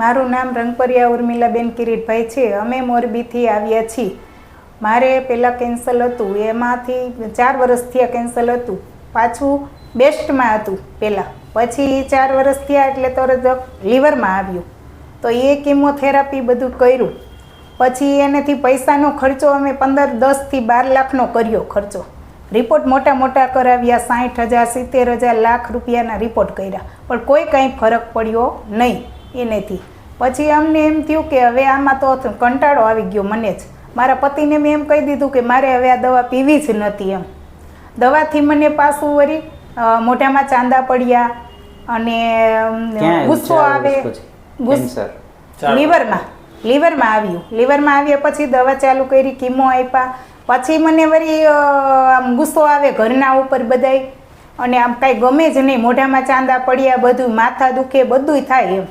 મારું નામ રંગપરિયા ઉર્મિલાબેન કિરીટભાઈ છે. અમે મોરબીથી આવ્યા છીએ. મારે પહેલાં કેન્સલ હતું. એમાંથી ચાર વર્ષથી આ કેન્સલ હતું. પાછું બેસ્ટમાં હતું પહેલાં પછી ચાર વર્ષ થયા એટલે તરત લીવરમાં આવ્યું. તો એ કિમોથેરાપી બધું કર્યું. પછી એનાથી પૈસાનો ખર્ચો અમે પંદર દસથી બાર લાખનો કર્યો ખર્ચો. રિપોર્ટ મોટા મોટા કરાવ્યા, સાઠ હજાર, સિત્તેર હજાર લાખ રૂપિયાના રિપોર્ટ કર્યા. પણ કોઈ કાંઈ ફરક પડ્યો નહીં. એનેથી. પછી અમને એમ થયું કે હવે આમાં તો કંટાળો આવી ગયો મને જ. મારા પતિને મેં એમ કહી દીધું કે મારે હવે આ દવા પીવી જ નથી એમ. દવાથી મને પાછું વળી મોઢામાં ચાંદા પડ્યા અને ગુસ્સો આવે. લીવરમાં. લીવરમાં આવ્યું. લીવરમાં આવ્યા પછી દવા ચાલુ કરી કીમો આપ્યા. પછી મને વળી આમ ગુસ્સો આવે ઘરના ઉપર બધાય. અને આમ કાંઈ ગમે જ નહીં. મોઢામાં ચાંદા પડ્યા બધું માથા દુખે બધુંય થાય એમ.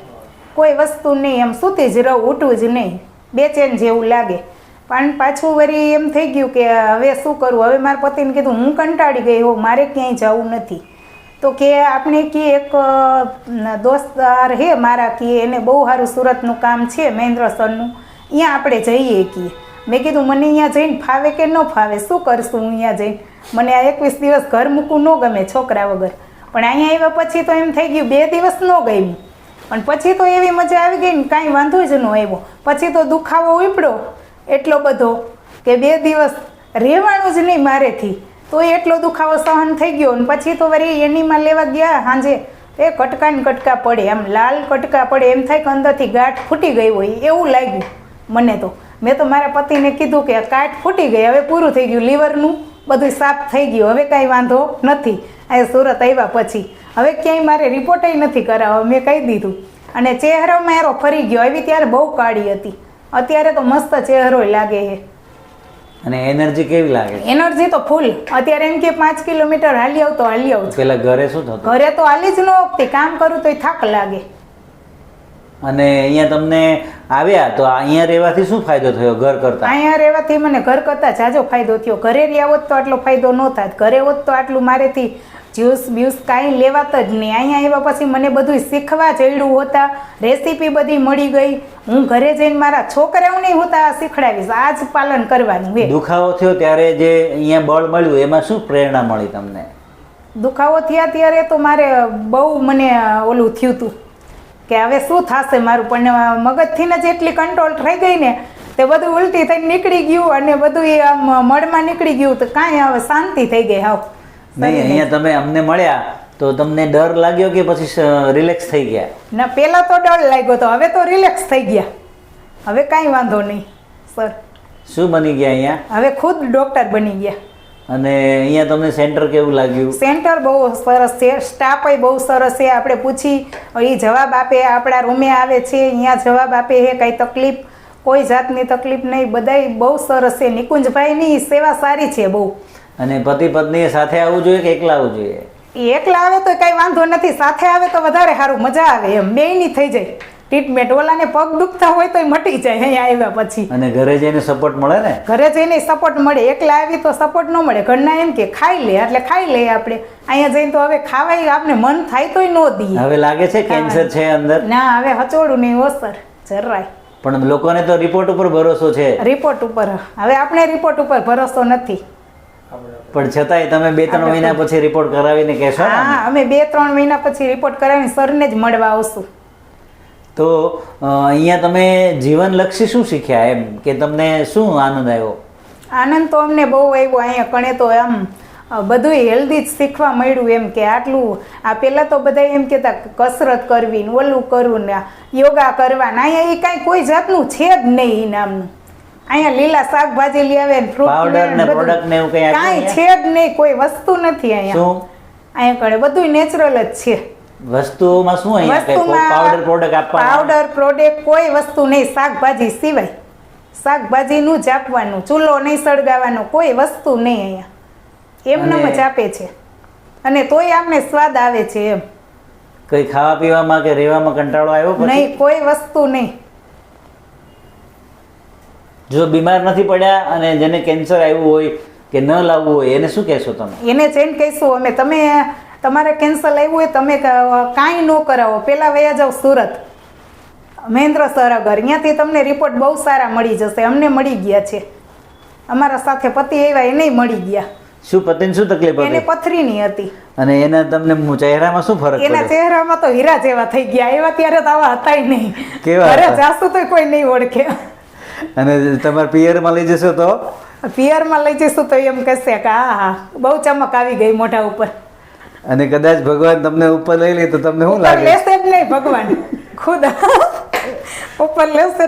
કોઈ વસ્તુ નહીં, એમ સૂતી જ રહું ઉઠવું જ નહીં. બેચેન જેવું લાગે. પણ પાછું વળી એમ થઈ ગયું કે, હવે શું કરવું હવે મારા પતિને કીધું, હું કંટાળી ગઈ હોઉં, મારે ક્યાંય જવું નથી. તો કે આપણે કે એક દોસ્તાર હે મારા કે, એને બહુ સારું સુરતનું કામ છે મહેન્દ્ર સરનું અહીંયા આપણે જઈએ કીએ મેં કીધું, મને અહીંયા જઈને ફાવે કે ન ફાવે? શું કરશું હું અહીંયા જઈને? મને આ એકવીસ દિવસ ઘર મૂકવું ન ગમે છોકરા વગર. પણ અહીંયા આવ્યા પછી તો એમ થઈ ગયું, બે દિવસ ન ગઈ પણ પછી તો એવી મજા આવી ગઈ ને કાંઈ વાંધો જ ન આવ્યો. પછી તો દુખાવો ઉપડ્યો એટલો બધો કે બે દિવસ રહેવાનું જ નહીં મારેથી. તો એટલો દુખાવો સહન થઈ ગયો ને પછી તો વળી એનીમાં લેવા ગયા સાંજે એ કટકા ને કટકા પડે, આમ લાલ કટકા પડે, એમ થાય કે અંદરથી ગાંઠ ફૂટી ગઈ હોય, એવું લાગ્યું મને તો. મેં તો મારા પતિને કીધું કે ગાંઠ ફૂટી ગઈ, હવે પૂરું થઈ ગયું, લીવરનું બધું સાફ થઈ ગયું, હવે કાંઈ વાંધો નથી. આ સુરત આવ્યા પછી હવે ક્યાંય મારે રિપોર્ટય નથી કરાવવા મેં કહી દીધું. અને ચહેરામાં એરો ફરી ગયો એવી ત્યારે બહુ કાળી હતી. અત્યારે તો મસ્ત ચહેરો લાગે છે. અને એનર્જી કેવી લાગે? એનર્જી તો ફૂલ. અત્યારે એમ કે પાંચ કિલોમીટર હાલી આવતો હાલી આવતો. પેલા ઘરે શું થતું? ઘરે તો હાલી જ ન વખતે કામ કરું તો થાક લાગે. અને અહીંયા તમને આવ્યા તો અહીંયા રહેવાથી શું ફાયદો થયો ઘર કરતા? અહીંયા રહેવાથી મને ઘર કરતા જાજો ફાયદો થયો. ઘરે રહ્યા હોત તો આટલો ફાયદો ન થાત. ઘરે હોત તો આટલું મારેથી જ્યુસ બ્યુસ કાંઈ લેવાત જ નહીં. અહીંયા આવ્યા પછી મને બધું શીખવા ચડ્યું હોતા રેસીપી બધી મળી ગઈ. હું ઘરે જઈને મારા છોકરાઓને હોતા શીખડાવીશ. આ જ પાલન કરવાનું હે. દુખાવો થયો ત્યારે જે અહીંયા બળ મળ્યું એમાં શું પ્રેરણા મળી તમને? દુખાવો થયા ત્યારે તો મારે બહુ મને ઓલું થયું હતું કે હવે શું થશે મારું? પણ મગજથી જ એટલી કંટ્રોલ થઈ ગઈ ને તે બધું ઉલટી થઈને નીકળી ગયું અને બધું એ આમ મળમાં નીકળી ગયું તો કાંઈ હવે શાંતિ થઈ ગઈ હાવ. નહીં અહીંયા તમે અમને મળ્યા તો તમને ડર લાગ્યો કે પછી રિલેક્સ થઈ ગયા? ના પહેલાં તો ડર લાગ્યો તો હવે તો રિલેક્સ થઈ ગયા. હવે કાંઈ વાંધો નહીં સર. શું બની ગયા અહીંયા? હવે ખુદ ડૉક્ટર બની ગયા. અને અહીંયા તમને સેન્ટર કેવું લાગ્યું? સેન્ટર બહુ સરસ છે સ્ટાફ બહુ સરસ છે. આપણે પૂછી એ જવાબ આપે આપણા રૂમે આવે છે અહીંયા જવાબ આપે છે કાંઈ તકલીફ કોઈ જાતની તકલીફ નહીં. બધાય બહુ સરસ છે. નિકુંજભાઈની સેવા સારી છે બહુ. અને પતિ પત્ની સાથે આવવું જોઈએ કે એકલા આવવું જોઈએ? એકલા આવે તો કાંઈ વાંધો નથી. સાથે આવે તો વધારે સારું. મજા આવે. એમ બેયની થઈ જાય. ટ્રીટમેન્ટ ઓલાને પગ દુખતા હોય તો મટી જાય અહીંયા આવ્યા પછી. અને ઘરે જઈને સપોર્ટ મળે ને? ઘરે જઈને સપોર્ટ મળે. એકલા આવી તો સપોર્ટ ન મળે. ઘરના એમ કે ખાઈ લે. એટલે ખાઈ લઈએ આપણે. અહીંયા જઈને તો હવે ખાવાય આપણે મન થાય તોય ન દઈએ. હવે લાગે છે કેન્સર છે અંદર? ના હવે હચોડું નહીં ઓસર. જરાય. પણ લોકોને તો રિપોર્ટ ઉપર ભરોસો છે. રિપોર્ટ ઉપર. હવે આપણે રિપોર્ટ ઉપર ભરોસો નથી. પણ છતાંય તમે બે ત્રણ મહિના પછી રિપોર્ટ કરાવીને કહેશો હા અમે બે ત્રણ મહિના પછી રિપોર્ટ કરાવીને સરને જ મળવા આવશું. તો અહીંયા તમે જીવનલક્ષી શું શીખ્યા એમ? કે તમને શું આનંદ આવ્યો? આનંદ તો અમને બહુ આવ્યો અહીંયા કણે તો એમ બધું હેલ્ધી જ શીખવા મળ્યું એમ કે આટલું આ પહેલાં તો બધા એમ કહેતા કસરત કરવી ને ઓલું કરવું ને યોગા કરવા ના એ કાંઈ કોઈ જાતનું છે જ નહીં નામનું અહીંયા લીલા શાકભાજી લઈ આવે ને ફ્રૂટ પાવડર ને પ્રોડક્ટ ને એવું કંઈ કાંઈ છે જ નહીં કોઈ વસ્તુ નથી અહીંયા. શું? અહીંયા કણે બધું નેચરલ જ છે. વસ્તુઓમાં શું અહીંયા પાવડર પ્રોડક્ટ આપવા પાવડર પ્રોડક્ટ કોઈ વસ્તુ નહીં શાકભાજી સિવાય. શાકભાજીનું જ આપવાનું ચૂલો નહીં સળગાવવાનો કોઈ વસ્તુ નહીં અહીંયા. એમને જ આપે છે. અને તોય આપને સ્વાદ આવે છે એમ. કઈ ખાવા પીવામાં કે રહેવામાં કંટાળો આવ્યો નહીં કોઈ વસ્તુ નહીં. જો બીમાર નથી પડ્યા અને જેને કેન્સર આવ્યું હોય કે ન લાવવું હોય એને શું કહેશો તમે? એને જઈને કહીશું અમે. તમે તમારે કેન્સલ આવ્યું હોય તમે કાંઈ ન કરાવો. પહેલાં વયા જાઓ સુરત. મહેન્દ્ર સર અગર. અહીંયાથી તમને રિપોર્ટ બહુ સારા મળી જશે. અમને મળી ગયા છે. અમારા સાથે પતિ આવ્યા એને મળી ગયા. શું પતિને શું તકલીફ એને હતી પથરીની હતી. અને એના તમને ચહેરામાં શું ફરક એના ચહેરામાં તો હીરા જેવા થઈ ગયા. એવા ત્યારે તો આવા હતા નહીં. કેવા ઘરે જાસુ તો કોઈ નહીં ઓળખે. અને તમારા પિયરમાં લઈ જશો તો? પિયરમાં લઈ જઈશું તો એમ કહેશે કે હા હા. બહુ ચમક આવી ગઈ મોઢા ઉપર. અને કદાચ ભગવાન તમને ઉપર લઈ લે તો તમને શું લાગે? લેશે જ નહીં ભગવાન. ખુદ. ઉપર લેશે